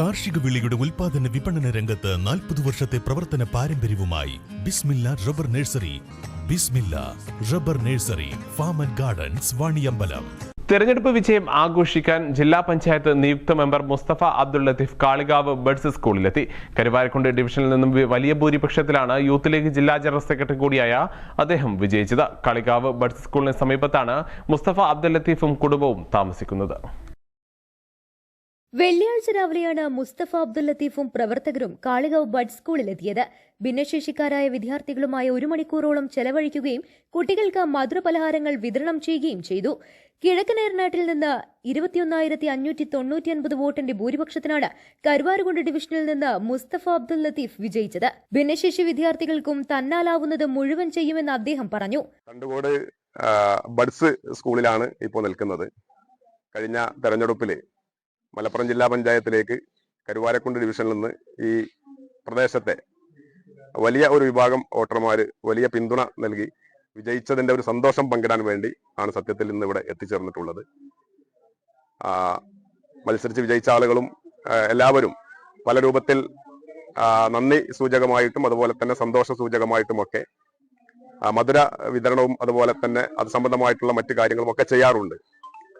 കാർഷിക വിളിയുടെ ഉൽപാദന വിപണന രംഗത്ത് നാൽപ്പത് വർഷത്തെ പ്രവർത്തന പാരമ്പര്യവുമായി Bismillah rubber nursery. Bismillah rubber nursery farm and gardens Vaniyambalam. തെരഞ്ഞെടുപ്പ് വിജയം ആഘോഷിക്കാൻ ജില്ലാ പഞ്ചായത്ത് നിയുക്ത മെമ്പർ മുസ്തഫ അബ്ദുൾ ലത്തീഫ് കാളികാവ് ബഡ്സ് സ്കൂളിലെത്തി. കരുവാരക്കുണ്ട് ഡിവിഷനിൽ നിന്നും വലിയ ഭൂരിപക്ഷത്തിലാണ് യൂത്ത് ലീഗ് ജില്ലാ ജനറൽ സെക്രട്ടറി കൂടിയായ അദ്ദേഹം വിജയിച്ചത്. കാളികാവ് ബഡ്സ് സ്കൂളിന് സമീപത്താണ് മുസ്തഫ അബ്ദുൽ ലത്തീഫും കുടുംബവും താമസിക്കുന്നത്. വെള്ളിയാഴ്ച രാവിലെയാണ് മുസ്തഫ അബ്ദുൽ ലത്തീഫും പ്രവർത്തകരും കാളികാവ് ബഡ് സ്കൂളിലെത്തിയത് ഭിന്നശേഷിക്കാരായ വിദ്യാർത്ഥികളുമായി ഒരു മണിക്കൂറോളം ചെലവഴിക്കുകയും കുട്ടികൾക്ക് മധുരപലഹാരങ്ങൾ വിതരണം ചെയ്യുകയും ചെയ്തു. കിഴക്കൻ ഏറനാട്ടിൽ നിന്ന് ഇരുപത്തിയൊന്നായിരത്തി അഞ്ഞൂറ്റി തൊണ്ണൂറ്റിയൊൻപത് വോട്ടിന്റെ ഭൂരിപക്ഷത്തിനാണ് കരുവാരുകുണ്ട് ഡിവിഷനിൽ നിന്ന് മുസ്തഫ അബ്ദുൽ ലത്തീഫ് വിജയിച്ചത്. ഭിന്നശേഷി വിദ്യാർത്ഥികൾക്കും തന്നാലാവുന്നത് മുഴുവൻ ചെയ്യുമെന്ന് അദ്ദേഹം പറഞ്ഞു. ബഡ്സ് സ്കൂളിലാണ് ഇപ്പോൾ നിൽക്കുന്നത്. കഴിഞ്ഞ തെരഞ്ഞെടുപ്പിൽ മലപ്പുറം ജില്ലാ പഞ്ചായത്തിലേക്ക് കരുവാരക്കുണ്ട് ഡിവിഷനിൽ നിന്ന് ഈ പ്രദേശത്തെ വലിയ ഒരു വിഭാഗം വോട്ടർമാർ വലിയ പിന്തുണ നൽകി വിജയിച്ചതിന്റെ ഒരു സന്തോഷം പങ്കിടാൻ വേണ്ടി ആണ് സത്യത്തിൽ ഇന്ന് ഇവിടെ എത്തിച്ചേർന്നിട്ടുള്ളത്. മത്സരിച്ച് വിജയിച്ച ആളുകളും എല്ലാവരും പല രൂപത്തിൽ നന്ദി സൂചകമായിട്ടും അതുപോലെ തന്നെ സന്തോഷ സൂചകമായിട്ടുമൊക്കെ മധുര വിതരണവും അതുപോലെ തന്നെ അത് സംബന്ധമായിട്ടുള്ള മറ്റു കാര്യങ്ങളും ഒക്കെ ചെയ്യാറുണ്ട്.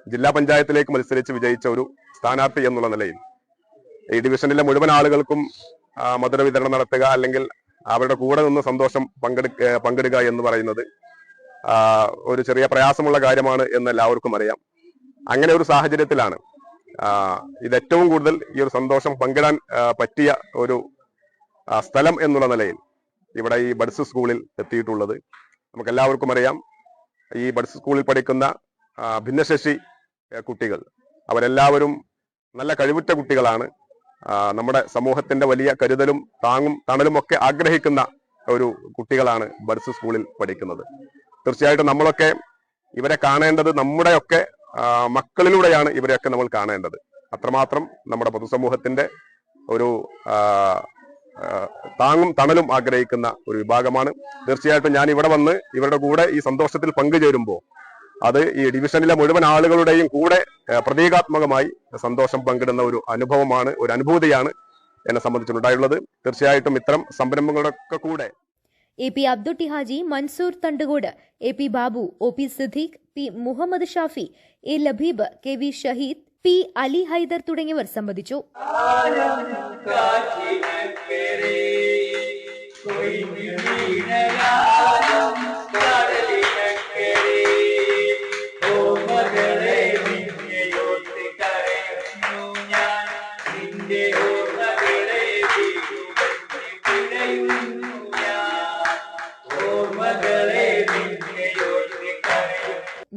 ജില്ലാ പഞ്ചായത്തിലേക്ക് മത്സരിച്ച് വിജയിച്ച ഒരു സ്ഥാനാർത്ഥി എന്നുള്ള നിലയിൽ ഈ ഡിവിഷനിലെ മുഴുവൻ ആളുകൾക്കും മധുര വിതരണം നടത്തുക അല്ലെങ്കിൽ അവരുടെ കൂടെ നിന്ന് സന്തോഷം പങ്കെടുക്ക പങ്കിടുക എന്ന് പറയുന്നത് ഒരു ചെറിയ പ്രയാസമുള്ള കാര്യമാണ് എന്ന് എല്ലാവർക്കും അറിയാം. അങ്ങനെ ഒരു സാഹചര്യത്തിലാണ് ഇത് ഏറ്റവും കൂടുതൽ ഈ ഒരു സന്തോഷം പങ്കിടാൻ പറ്റിയ ഒരു സ്ഥലം എന്നുള്ള നിലയിൽ ഇവിടെ ഈ ബഡ്സ് സ്കൂളിൽ എത്തിയിട്ടുള്ളത്. നമുക്ക് എല്ലാവർക്കും അറിയാം ഈ ബഡ്സ് സ്കൂളിൽ പഠിക്കുന്ന ഭിന്നശേഷി കുട്ടികൾ. അവരെല്ലാവരും നല്ല കഴിവുറ്റ കുട്ടികളാണ്. നമ്മുടെ സമൂഹത്തിന്റെ വലിയ കരുതലും താങ്ങും തണലും ഒക്കെ ആഗ്രഹിക്കുന്ന ഒരു കുട്ടികളാണ് ബഡ്സ് സ്കൂളിൽ പഠിക്കുന്നത്. തീർച്ചയായിട്ടും നമ്മളൊക്കെ ഇവരെ കാണേണ്ടത് നമ്മുടെയൊക്കെ മക്കളിലൂടെയാണ് ഇവരെയൊക്കെ നമ്മൾ കാണേണ്ടത്. അത്രമാത്രം നമ്മുടെ പൊതുസമൂഹത്തിന്റെ ഒരു താങ്ങും തണലും ആഗ്രഹിക്കുന്ന ഒരു വിഭാഗമാണ്. തീർച്ചയായിട്ടും ഞാൻ ഇവിടെ വന്ന് ഇവരുടെ കൂടെ ഈ സന്തോഷത്തിൽ പങ്കുചേരുമ്പോൾ അത് ഈ ഡിവിഷനിലെ മുഴുവൻ ആളുകളുടെയും കൂടെ പ്രതീകാത്മകമായി സന്തോഷം പങ്കിടുന്ന ഒരു അനുഭവമാണ് ഒരു അനുഭൂതിയാണ് എന്നെ സംബന്ധിച്ചുണ്ടായുള്ളത്. തീർച്ചയായിട്ടും ഇത്തരം സംരംഭങ്ങളൊക്കെ കൂടെ A P Abdutty Haji Mansoor Thandukode A P Babu O P Siddique P Muhammad Shafi A Labeeb K V Shaheed P Ali Haider തുടങ്ങിയവർ സംബന്ധിച്ചു.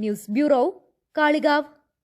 News bureau Kalikavu.